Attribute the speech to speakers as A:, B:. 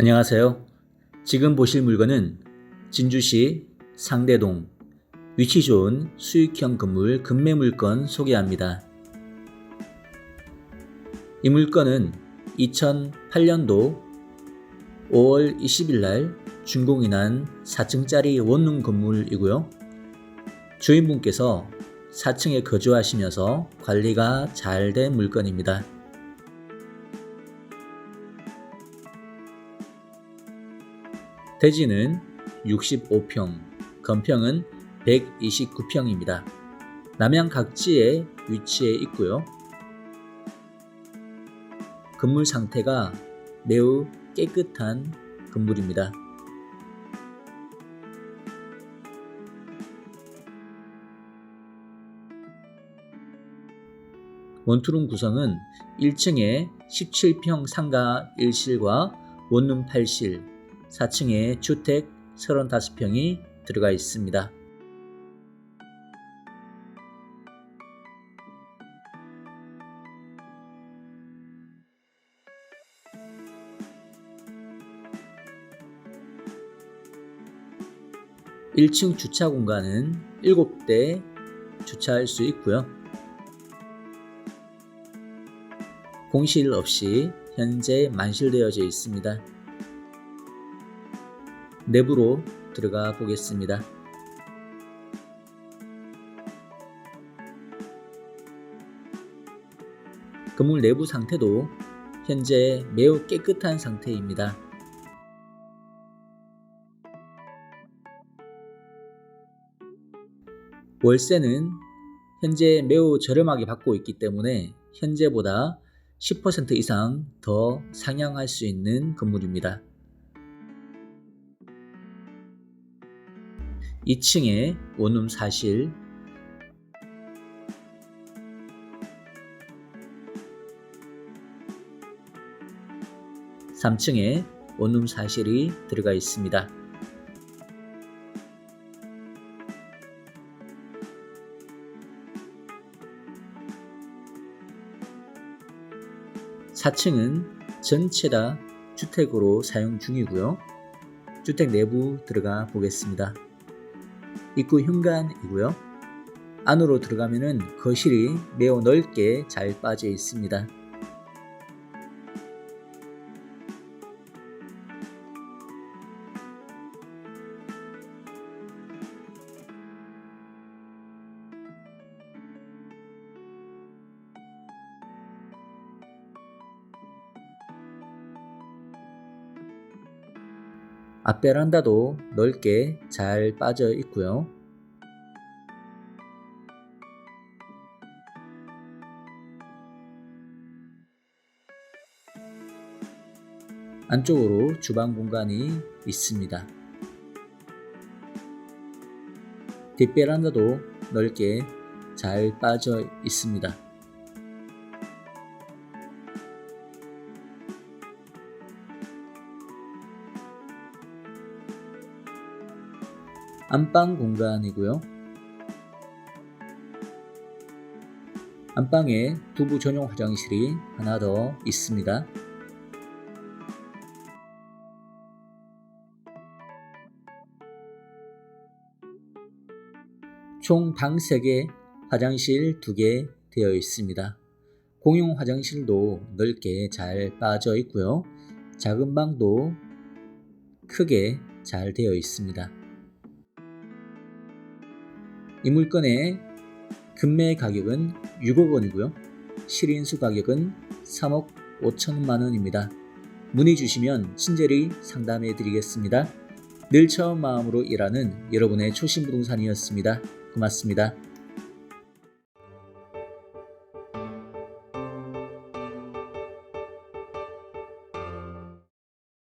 A: 안녕하세요. 지금 보실 물건은 진주시 상대동 위치 좋은 수익형 건물 금매 물건 소개합니다. 이 물건은 2008년도 5월 20일 날 준공이 난 4층짜리 원룸 건물이고요. 주인분께서 4층에 거주하시면서 관리가 잘 된 물건입니다. 대지는 65평, 건평은 129평입니다. 남양 각지에 위치해 있고요. 건물 상태가 매우 깨끗한 건물입니다. 원투룸 구성은 1층에 17평 상가 1실과 원룸 8실, 4층에 주택 35평이 들어가 있습니다. 일층 주차 공간은 7대 주차할 수 있고요. 공실 없이 현재 만실되어져 있습니다. 내부로 들어가 보겠습니다. 건물 내부 상태도 현재 매우 깨끗한 상태입니다. 월세는 현재 매우 저렴하게 받고 있기 때문에 현재보다 10% 이상 더 상향할 수 있는 건물입니다. 2층에 원룸 사실, 삼층에 원룸 사실이 들어가 있습니다. 사층은 전체 다 주택으로 사용 중이고요. 주택 내부 들어가 보겠습니다. 입구 현관이고요. 안으로 들어가면은 거실이 매우 넓게 잘 빠져 있습니다. 앞 베란다도 넓게 잘 빠져 있고요. 안쪽으로 주방 공간이 있습니다. 뒷베란다도 넓게 잘 빠져 있습니다. 안방 공간이고요. 안방에 두부 전용 화장실이 하나 더 있습니다. 총 방 3개, 화장실 2개 되어 있습니다. 공용 화장실도 넓게 잘 빠져 있고요. 작은 방도 크게 잘 되어 있습니다. 이 물건의 금매 가격은 6억 원이고요. 실인수 가격은 3억 5천만 원입니다. 문의 주시면 친절히 상담해 드리겠습니다. 늘 처음 마음으로 일하는 여러분의 초심 부동산이었습니다. 고맙습니다.